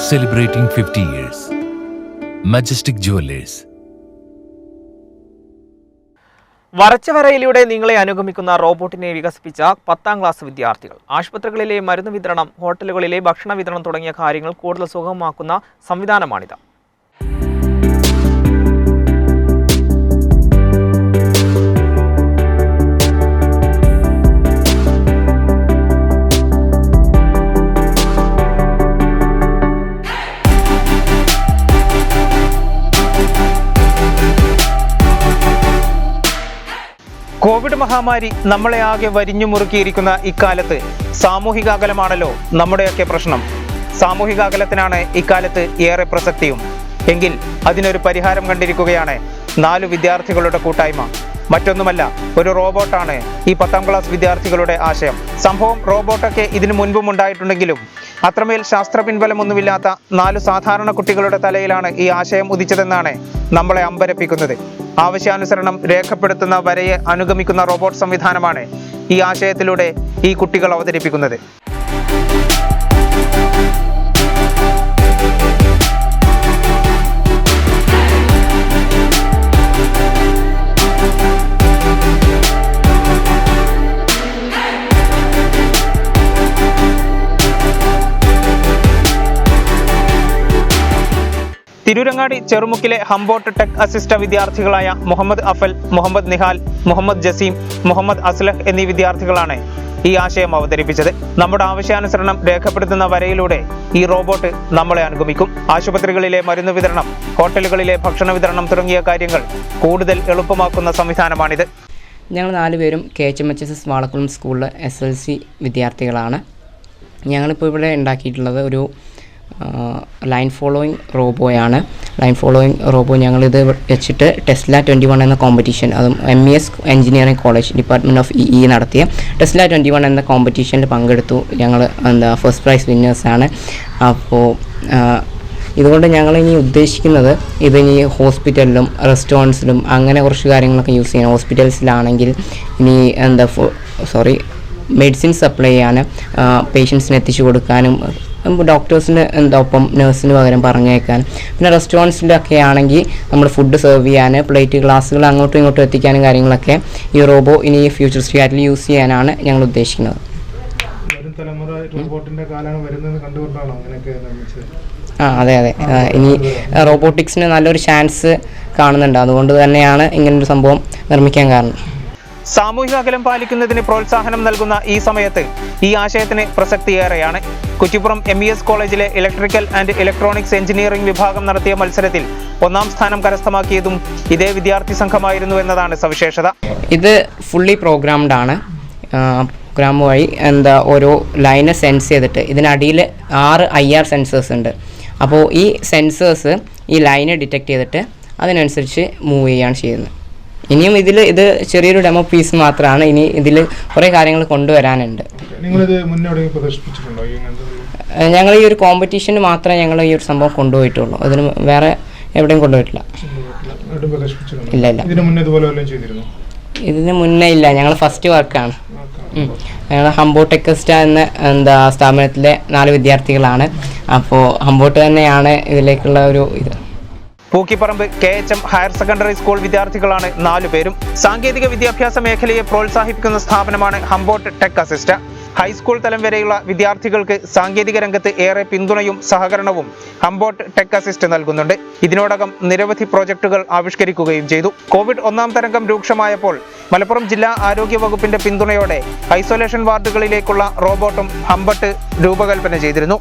celebrating 50 years. Majestic Jewelers. വരച്ച വരയിലൂടെ നിങ്ങളെ അനുഗമിക്കുന്ന റോബോട്ടിനെ വികസിപ്പിച്ച പത്താം ക്ലാസ് വിദ്യാർത്ഥികൾ ആശുപത്രികളിലെ മരുന്ന് വിതരണം ഹോട്ടലുകളിലെ ഭക്ഷണ വിതരണം തുടങ്ങിയ കാര്യങ്ങൾ കൂടുതൽ സുഗമമാക്കുന്ന സംവിധാനമാണിത് കോവിഡ് മഹാമാരി നമ്മളെ ആകെ വരിഞ്ഞു മുറുക്കിയിരിക്കുന്ന ഇക്കാലത്ത് സാമൂഹിക അകലമാണല്ലോ നമ്മുടെയൊക്കെ പ്രശ്നം. സാമൂഹിക അകലത്തിനാണ് ഇക്കാലത്ത് ഏറെ പ്രസക്തിയും. എങ്കിൽ അതിനൊരു പരിഹാരം കണ്ടിരിക്കുകയാണ് നാലു വിദ്യാർത്ഥികളുടെ കൂട്ടായ്മ. മറ്റൊന്നുമല്ല ഒരു റോബോട്ടാണ് ഈ പത്താം ക്ലാസ് വിദ്യാർത്ഥികളുടെ ആശയം. സംഭവം റോബോട്ടൊക്കെ ഇതിനു മുൻപും ഉണ്ടായിട്ടുണ്ടെങ്കിലും അത്രമേൽ ശാസ്ത്ര പിൻബലമൊന്നുമില്ലാത്ത നാലു സാധാരണ കുട്ടികളുടെ തലയിലാണ് ഈ ആശയം ഉദിച്ചതെന്നാണ് നമ്മളെ അമ്പരപ്പിക്കുന്നത്. ആവശ്യാനുസരണം രേഖപ്പെടുത്തുന്ന വരയെ അനുഗമിക്കുന്ന റോബോട്ട് സംവിധാനമാണ് ഈ ആശയത്തിലൂടെ ഈ കുട്ടികൾ അവതരിപ്പിക്കുന്നത്. തിരൂരങ്ങാടി ചെറുമുക്കിലെ ഹംബോട്ട് ടെക് അസിസ്റ്റ വിദ്യാർത്ഥികളായ മുഹമ്മദ് അഫൽ മുഹമ്മദ് നിഹാൽ മുഹമ്മദ് ജസീം മുഹമ്മദ് അസ്ലഹ് എന്നീ വിദ്യാർത്ഥികളാണ് ഈ ആശയം അവതരിപ്പിച്ചത്. നമ്മുടെ ആവശ്യാനുസരണം രേഖപ്പെടുത്തുന്ന വരയിലൂടെ ഈ റോബോട്ട് നമ്മളെ അനുഗമിക്കും. ആശുപത്രികളിലെ മരുന്ന് വിതരണം ഹോട്ടലുകളിലെ ഭക്ഷണ വിതരണം തുടങ്ങിയ കാര്യങ്ങൾ കൂടുതൽ എളുപ്പമാക്കുന്ന സംവിധാനമാണിത്. ഞങ്ങൾ നാലുപേരും K H M H S S Valakkulam സ്കൂളിലെ എസ് എൽ സി വിദ്യാർത്ഥികളാണ്. ഞങ്ങളിപ്പോൾ ഇവിടെ ഉണ്ടാക്കിയിട്ടുള്ളത് ഒരു line following robo. Line following robo ഞങ്ങളിത് വെച്ചിട്ട് ടെസ്ല ട്വന്റി വൺ എന്ന കോമ്പറ്റീഷൻ അതും M E S engineering college department of E നടത്തിയ ടെസ്ല ട്വന്റി വൺ എന്ന കോമ്പറ്റീഷനിൽ പങ്കെടുത്തു. ഞങ്ങൾ എന്താ ഫസ്റ്റ് പ്രൈസ് വിന്നേഴ്സാണ് അപ്പോൾ ഇതുകൊണ്ട് ഞങ്ങൾ ഇനി ഉദ്ദേശിക്കുന്നത് ഇതിനി ഹോസ്പിറ്റലിലും റെസ്റ്റോറന്റ്സിലും അങ്ങനെ കുറച്ച് കാര്യങ്ങളൊക്കെ യൂസ് ചെയ്യണം. ഹോസ്പിറ്റൽസിലാണെങ്കിൽ ഇനി എന്താ സോറി മെഡിസിൻ സപ്ലൈ ചെയ്യാൻ പേഷ്യൻസിന് എത്തിച്ചു കൊടുക്കാനും ഡോക്ടേഴ്സിന് എന്താ ഒപ്പം നേഴ്സിന് പകരം പറഞ്ഞേക്കാൻ പിന്നെ റെസ്റ്റോറന്റ്സിലൊക്കെ ആണെങ്കിൽ നമ്മൾ ഫുഡ് സെർവ് ചെയ്യാൻ പ്ലേറ്റ് ഗ്ലാസ്സുകൾ അങ്ങോട്ടും ഇങ്ങോട്ടും എത്തിക്കാനും കാര്യങ്ങളൊക്കെ ഈ റോബോ ഇനി ഫ്യൂച്ചർ ആയിട്ട് യൂസ് ചെയ്യാനാണ് ഞങ്ങൾ ഉദ്ദേശിക്കുന്നത്. തലമുറ റോബോട്ടിന്റെ കാലാണ് വരുന്നത് കണ്ടുകൊണ്ടാണോ അങ്ങനെയൊക്കെ നിർമ്മിച്ചത്? ആ അതെ അതെ. ഇനി റോബോട്ടിക്സിന് നല്ലൊരു ചാൻസ് കാണുന്നുണ്ട്. അതുകൊണ്ട് തന്നെയാണ് ഇങ്ങനൊരു സംഭവം നിർമ്മിക്കാൻ കാരണം. സാമൂഹിക അകലം പാലിക്കുന്നതിന് പ്രോത്സാഹനം നൽകുന്ന ഈ സമയത്ത് ഈ ആശയത്തിന് പ്രസക്തിയേറെയാണ്. കുറ്റിപ്പുറം എം ഇ എസ് കോളേജിലെ ഇലക്ട്രിക്കൽ ആൻഡ് ഇലക്ട്രോണിക്സ് എഞ്ചിനീയറിംഗ് വിഭാഗം നടത്തിയ മത്സരത്തിൽ ഒന്നാം സ്ഥാനം കരസ്ഥമാക്കിയതും ഇതേ വിദ്യാർത്ഥി സംഘമായിരുന്നു എന്നതാണ് സവിശേഷത. ഇത് ഫുള്ളി പ്രോഗ്രാംഡ് ആണ്. പ്രോഗ്രാം വഴി എന്താ ഓരോ ലൈന് സെൻസ് ചെയ്തിട്ട് ഇതിനടിയിൽ ആറ് ഐ ആർ സെൻസേഴ്സ് ഉണ്ട്. അപ്പോൾ ഈ സെൻസേഴ്സ് ഈ ലൈനെ ഡിറ്റക്ട് ചെയ്തിട്ട് അതിനനുസരിച്ച് മൂവ് ചെയ്യുകയാണ് ചെയ്യുന്നത്. ഇനിയും ഇതിൽ ഇത് ചെറിയൊരു ഡെമോ പീസ് മാത്രമാണ്. ഇനി ഇതിൽ കുറേ കാര്യങ്ങൾ കൊണ്ടുവരാനുണ്ട്. ഞങ്ങൾ ഈ ഒരു കോമ്പറ്റീഷന് മാത്രമേ ഞങ്ങൾ ഈ ഒരു സംഭവം കൊണ്ടുപോയിട്ടുള്ളൂ. അതിന് വേറെ എവിടെയും കൊണ്ടുപോയിട്ടില്ല. ഇല്ല ഇല്ല. ഇതിന് മുന്നേ ഇതിന് ഇല്ല. ഞങ്ങൾ ഫസ്റ്റ് വർക്കാണ് ഞങ്ങൾ ഹംബോ ടെക്കസ്റ്റ എന്ന എന്താ സ്ഥാപനത്തിലെ നാല് വിദ്യാർത്ഥികളാണ്. അപ്പോൾ ഹംബോട്ട് തന്നെയാണ് ഇതിലേക്കുള്ള ഒരു ഇത്. Pookkiparamba K H M higher secondary school വിദ്യാർത്ഥികളാണ് നാലുപേരും സാങ്കേതിക വിദ്യാഭ്യാസ മേഖലയെ പ്രോത്സാഹിപ്പിക്കുന്ന സ്ഥാപനമാണ് ഹംബോട്ട് ടെക് അസിസ്റ്റ. ഹൈസ്കൂൾ തലം വരെയുള്ള വിദ്യാർത്ഥികൾക്ക് സാങ്കേതിക രംഗത്ത് ഏറെ പിന്തുണയും സഹകരണവും ഹംബോട്ട് ടെക് അസിസ്റ്റ് നൽകുന്നുണ്ട്. ഇതിനോടകം നിരവധി പ്രോജക്റ്റുകൾ ആവിഷ്കരിക്കുകയും ചെയ്തു. കോവിഡ് ഒന്നാം തരംഗം രൂക്ഷമായപ്പോൾ മലപ്പുറം ജില്ലാ ആരോഗ്യ വകുപ്പിന്റെ പിന്തുണയോടെ ഐസൊലേഷൻ വാർഡുകളിലേക്കുള്ള റോബോട്ടും ഹംബട്ട് രൂപകൽപ്പന ചെയ്തിരുന്നു.